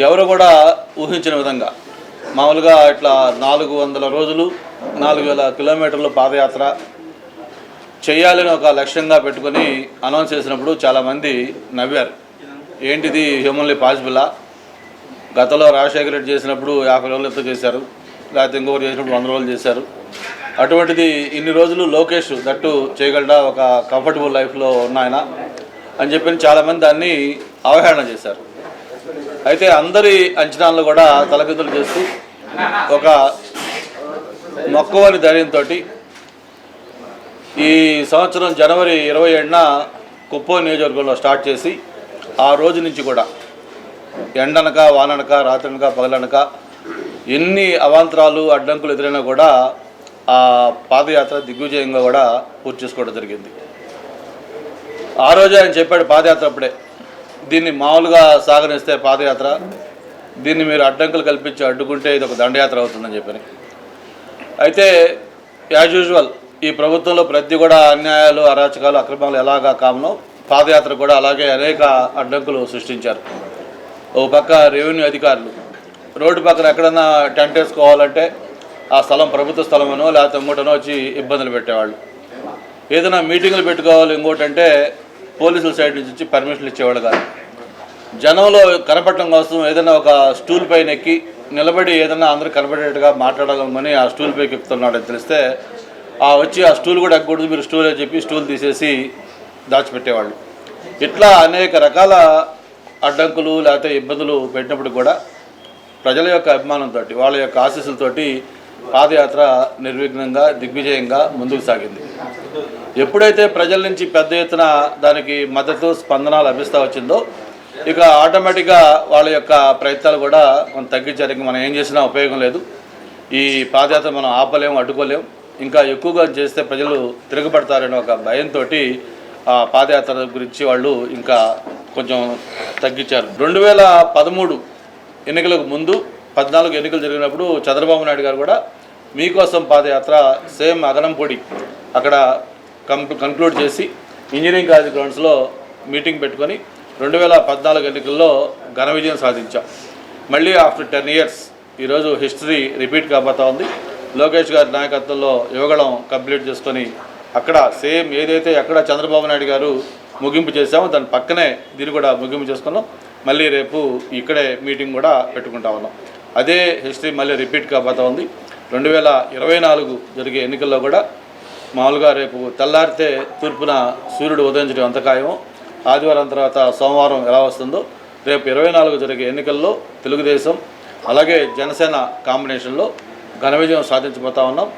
ఎవరు కూడా ఊహించిన విధంగా మామూలుగా ఇట్లా నాలుగు వందల రోజులు నాలుగు వేల కిలోమీటర్లు పాదయాత్ర చేయాలని ఒక లక్ష్యంగా పెట్టుకొని అనౌన్స్ చేసినప్పుడు చాలామంది నవ్వారు. ఏంటిది హ్యూమన్లీ పాసిబులా? గతంలో రాజశేఖర రెడ్డి చేసినప్పుడు యాభై రోజులు ఎంత చేశారు? లేకపోతే ఇంకొకరు చేసినప్పుడు వంద రోజులు చేశారు? అటువంటిది ఇన్ని రోజులు లోకేష్ దట్టు చేయగలడా? ఒక కంఫర్టబుల్ లైఫ్లో ఉన్న ఆయన అని చెప్పి చాలామంది దాన్ని అవహేళన చేశారు. అయితే అందరి అంచనాలను కూడా తలకిందులు చేస్తూ ఒక మొక్కవారి ధైర్యంతో ఈ సంవత్సరం జనవరి ఇరవై ఏడున కుప్పం నియోజకవర్గంలో స్టార్ట్ చేసి ఆ రోజు నుంచి కూడా ఎండనక వాననక రాత్రనక పగలనక ఎన్ని అవాంతరాలు అడ్డంకులు ఎదురైనా కూడా ఆ పాదయాత్ర దిగ్విజయంగా కూడా పూర్తి చేసుకోవడం జరిగింది. ఆ రోజే ఆయన చెప్పాడు పాదయాత్ర అప్పుడే. దీన్ని మామూలుగా సాగనిస్తే పాదయాత్ర దీన్ని మీరు అడ్డంకులు కల్పించి అడ్డుకుంటే ఇది ఒక దండయాత్ర అవుతుందని చెప్పని. అయితే యాజ్ యూజువల్ ఈ ప్రభుత్వంలో ప్రతి కూడా అన్యాయాలు అరాచకాలు అక్రమాలు ఎలాగా కామనో పాదయాత్ర కూడా అలాగే అనేక అడ్డంకులు సృష్టించారు. ఓ పక్క రెవెన్యూ అధికారులు రోడ్డు పక్కన ఎక్కడన్నా టెంట్ వేసుకోవాలంటే ఆ స్థలం ప్రభుత్వ స్థలమనో లేకపోతే ఇంకోటనో వచ్చి ఇబ్బందులు పెట్టేవాళ్ళు. ఏదైనా మీటింగులు పెట్టుకోవాలి ఇంకోటంటే పోలీసుల సైడ్ నుంచి వచ్చి పర్మిషన్లు ఇచ్చేవాళ్ళు కాదు. జనంలో కనపడటం కోసం ఏదైనా ఒక స్టూల్ పైన ఎక్కి నిలబడి ఏదైనా అందరూ కనపడేట్టుగా మాట్లాడగలమని ఆ స్టూల్ పైకి ఎక్కుతున్నాడని తెలిస్తే ఆ వచ్చి ఆ స్టూల్ కూడా ఎక్కకూడదు మీరు స్టూల్ అని చెప్పి స్టూల్ తీసేసి దాచిపెట్టేవాళ్ళు. ఇట్లా అనేక రకాల అడ్డంకులు లేకపోతే ఇబ్బందులు పెట్టినప్పుడు కూడా ప్రజల యొక్క అభిమానంతో వాళ్ళ యొక్క ఆశీస్సులతోటి పాదయాత్ర నిర్విఘ్నంగా దిగ్విజయంగా ముందుకు సాగింది. ఎప్పుడైతే ప్రజల నుంచి పెద్ద ఎత్తున దానికి మద్దతు స్పందన లభిస్తూ వచ్చిందో ఇక ఆటోమేటిక్గా వాళ్ళ యొక్క ప్రయత్నాలు కూడా మనం తగ్గించడానికి మనం ఏం చేసినా ఉపయోగం లేదు. ఈ పాదయాత్ర మనం ఆపలేము అడ్డుకోలేము. ఇంకా ఎక్కువగా చేస్తే ప్రజలు తిరగబడతారనే ఒక భయంతో ఆ పాదయాత్ర గురించి వాళ్ళు ఇంకా కొంచెం తగ్గించారు. రెండు వేల పదమూడు ఎన్నికలకు ముందు పద్నాలుగు ఎన్నికలు జరిగినప్పుడు చంద్రబాబు నాయుడు గారు కూడా మీకోసం పాదయాత్ర సేమ్ అగనంపొడి అక్కడ కంక్లూడ్ చేసి ఇంజనీరింగ్ కాలేజ్ గ్రౌండ్స్లో మీటింగ్ పెట్టుకొని రెండు వేల పద్నాలుగు ఎన్నికల్లో ఘన విజయం సాధించాం. మళ్ళీ ఆఫ్టర్ టెన్ ఇయర్స్ ఈరోజు హిస్టరీ రిపీట్ కాబోతా ఉంది. లోకేష్ గారి నాయకత్వంలో యువగళం కంప్లీట్ చేసుకొని అక్కడ సేమ్ ఏదైతే ఎక్కడ చంద్రబాబు నాయుడు గారు ముగింపు చేశామో దాని పక్కనే దీన్ని కూడా ముగింపు చేసుకున్నాం. మళ్ళీ రేపు ఇక్కడే మీటింగ్ కూడా పెట్టుకుంటా ఉన్నాం. అదే హిస్టరీ మళ్ళీ రిపీట్ కాబోతా ఉంది. రెండు వేల ఇరవై నాలుగు జరిగే ఎన్నికల్లో కూడా మామూలుగా రేపు తెల్లారితే తూర్పున సూర్యుడు ఉదయించడం ఎంత ఖాయమో ఆదివారం తర్వాత సోమవారం ఎలా వస్తుందో రేపు ఇరవై నాలుగు జరిగే ఎన్నికల్లో తెలుగుదేశం అలాగే జనసేన కాంబినేషన్లో ఘన విజయం సాధించబోతా ఉన్నాం.